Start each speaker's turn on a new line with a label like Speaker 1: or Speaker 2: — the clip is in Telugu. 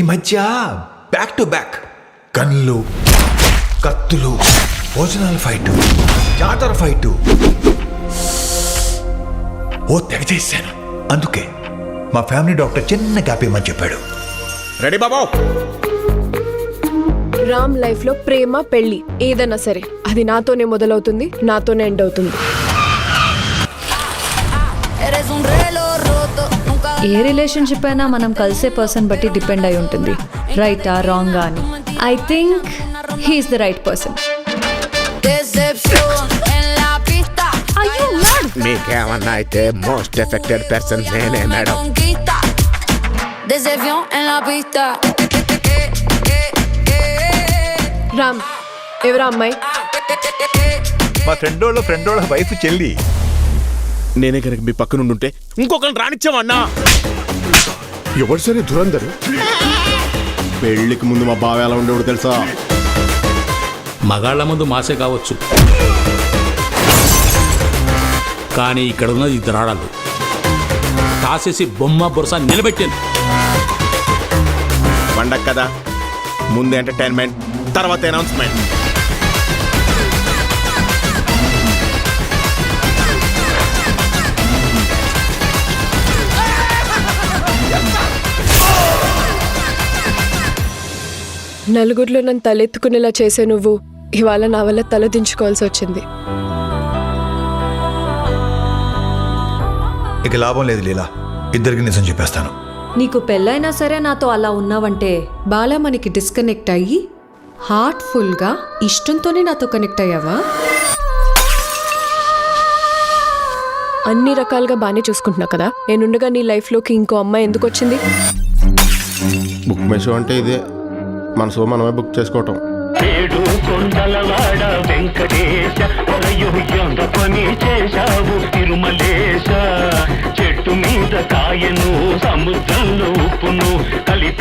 Speaker 1: ఈ మధ్య బ్యాక్ టు బ్యాక్ గన్లు కత్తులు భోజనాల ఫైట్ జాతర ఫైట్ ఓ తెగ చేశాను. అందుకే మా ఫ్యామిలీ డాక్టర్ చిన్న గ్యాప్ ఇమ్మని చెప్పాడు.
Speaker 2: రెడీ బాబు?
Speaker 3: రామ్ లైఫ్లో ప్రేమ పెళ్ళి ఏదైనా సరే. అది నాతోనే మొదలవుతుంది నాతోనే ఎండ్ అవుతుంది.
Speaker 4: ఏ రిలేషన్షిప్ అయినా మనం కలిసే పర్సన్ బట్టి డిపెండ్ అయి ఉంటుంది. రైటా రాంగా అని. I think he is the right person.
Speaker 2: మీకేమన్నా అయితే మోస్ట్ ఎఫెక్టెడ్ పర్సన్ నేనే మేడం.
Speaker 3: రామ్ ఎవరా అమ్మాయి?
Speaker 1: మా ఫ్రెండ్ వాళ్ళ ఫ్రెండ్ వాళ్ళ వైఫ్ చెల్లి.
Speaker 2: నేనే కనుక మీ పక్కన ఉండుంటే ఇంకొకరిని రానిచ్చామన్నా
Speaker 5: ఎవరు సరే దురందరు పెళ్ళికి ముందు మా బావ ఎలా ఉండేవాడు తెలుసా?
Speaker 6: మగాళ్ళ ముందు మాసే కావచ్చు. కానీ ఇక్కడ ఉన్నది ఇద్దరు ఆడాలు కాసేసి బొమ్మ బురస నిలబెట్టాను.
Speaker 2: పండగ కదా ముందు ఎంటర్టైన్మెంట్ తర్వాత అనౌన్స్మెంట్
Speaker 3: నలుగురిలో నన్ను తలెత్తుకునేలా చేసే నువ్వు ఇవాళ నా వల్ల తల దించుకోవాల్సి వచ్చింది.
Speaker 1: ఇక లాభం లేదు లీలా. ఇద్దరికి నిజం చెప్పేస్తాను.
Speaker 4: నీకు పెళ్ళైనా సరే నాతో అలా ఉన్నావంటే బాలా మనకి డిస్కనెక్ట్ అయ్యి హార్ట్ఫుల్గా ఇష్టంతోనే నాతో కనెక్ట్ అయ్యావా?
Speaker 3: అన్ని రకాలుగా బాగానే చూసుకుంటున్నా కదా? నేనుండగా నీ లైఫ్లోకి ఇంకో అమ్మాయి ఎందుకు వచ్చింది?
Speaker 5: బుక్ మెషో అంటే ఇదే. మనసు మనమే బుక్ చేసుకోవటం.
Speaker 7: ఏడు కొండలవాడ వెంకటేశ ఒరయు ఎంత పని చేశావు తిరుమలేశ. చెట్టు మీద కాయను సముద్రంలో ఉప్పును కలిపినటే కలిపి